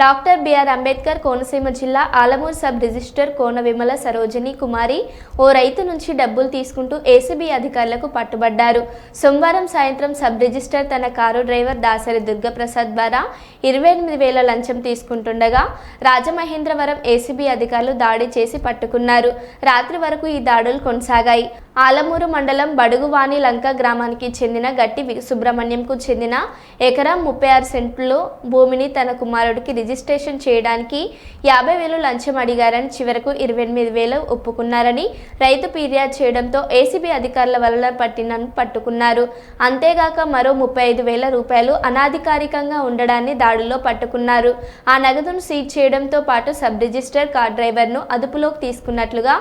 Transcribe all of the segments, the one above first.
Doctor BR Ambedkar Konaseema జిల్లా Alamuru sub register Kona Vimala Sarojini Kumari ఓ రైతు నుంచి డబ్బులు తీసుకుంటూ ఏసీబీ అధికారులకు పట్టుబడ్డారు. సోమవారం సాయంత్రం సబ్ రిజిస్టర్ తన కారు డ్రైవర్ దాసరి దుర్గప్రసాద్ ద్వారా ఇరవై ఎనిమిది వేల లంచం తీసుకుంటుండగా రాజమహేంద్రవరం ఏసీబీ అధికారులు దాడి చేసి పట్టుకున్నారు. రాత్రి వరకు ఈ దాడులు కొనసాగాయి. ఆలమూరు మండలం బడుగువాణి లంక గ్రామానికి చెందిన గట్టి సుబ్రహ్మణ్యంకు చెందిన ఎకరం ముప్పై ఆరు సెంట్లు భూమిని తన కుమారుడికి రిజిస్ట్రేషన్ చేయడానికి యాభై వేలు లంచం అడిగారని చివరకు ఇరవై ఎనిమిది వేలు ఒప్పుకున్నారని రైతు ఫిర్యాదు చేయడంతో ఏసీబీ అధికారుల వలన పట్టినను పట్టుకున్నారు. అంతేగాక మరో ముప్పై ఐదు వేల రూపాయలు అనాధికారికంగా ఉండడాన్ని దాడుల్లో పట్టుకున్నారు. ఆ నగదును సీజ్ చేయడంతో పాటు సబ్ రిజిస్టర్ కార్ డ్రైవర్ను అదుపులోకి తీసుకున్నట్లుగా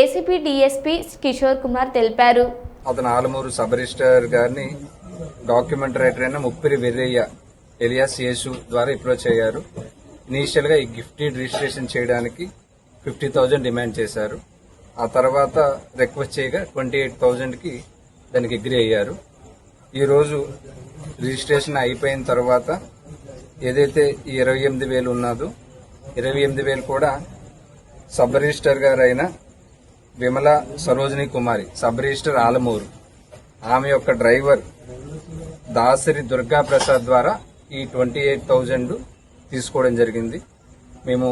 ఏసీపీ డీఎస్పీ కిషోర్ కుమార్ తెలిపారు. అతను ఆలమూరు సబ్ రిజిస్టర్ గారిని డాక్యుమెంట్ రైటర్ అయిన ముప్పిరి వెర్రయ్య ఎలియాస్ యేసు ద్వారా అప్రోచ్ అయ్యారు. ఇనీషియల్గా ఈ గిఫ్టీ రిజిస్ట్రేషన్ చేయడానికి ఫిఫ్టీ థౌజండ్ డిమాండ్ చేశారు. ఆ తర్వాత రిక్వెస్ట్ చేయగా ట్వంటీ ఎయిట్ థౌజండ్కి దానికి అగ్రి అయ్యారు. ఈరోజు రిజిస్ట్రేషన్ అయిపోయిన తర్వాత ఏదైతే ఈ ఇరవై ఎనిమిది వేలు ఉన్నదో ఇరవై ఎనిమిది వేలు కూడా సబ్ రిజిస్టర్ గారైన విమల సరోజిని కుమారి సబ్ రిజిస్టర్ ఆలమూరు ఆమె యొక్క డ్రైవర్ దాసరి దుర్గా ప్రసాద్ ద్వారా ఈ ట్వంటీ ఎయిట్ థౌజండ్ తీసుకోవడం జరిగింది. మేము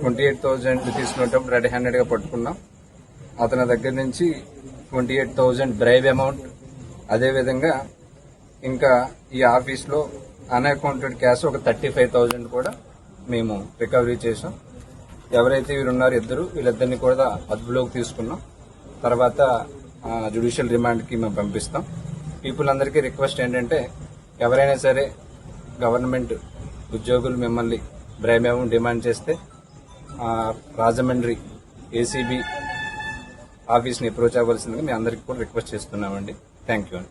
ట్వంటీ ఎయిట్ థౌజండ్ తీసుకునేటప్పుడు రెడీ హ్యాండెడ్గా పట్టుకున్నాం. అతని దగ్గర నుంచి twenty eight thousand bribe amount అదేవిధంగా ఇంకా ఈ ఆఫీస్లో అన్అకౌంటెడ్ క్యాష్ ఒక థర్టీ ఫైవ్ థౌజండ్ కూడా మేము రికవరీ చేసాం ఎవరైతే వీరు ఉన్నారో ఇద్దరు వీళ్ళిద్దరిని కూడా అదుపులోకి తీసుకున్నాం. తర్వాత జ్యుడిషియల్ రిమాండ్కి మేము పంపిస్తాం. పీపుల్ అందరికీ రిక్వెస్ట్ ఏంటంటే ఎవరైనా సరే గవర్నమెంట్ ఉద్యోగులు మిమ్మల్ని బ్రేమేమం డిమాండ్ చేస్తే రాజమండ్రి ఏసీబీ ఆఫీస్ని అప్రోచ్ అవ్వాల్సిందిగా మీ అందరికీ కూడా రిక్వెస్ట్ చేస్తున్నామండి. థ్యాంక్ యూ అండి.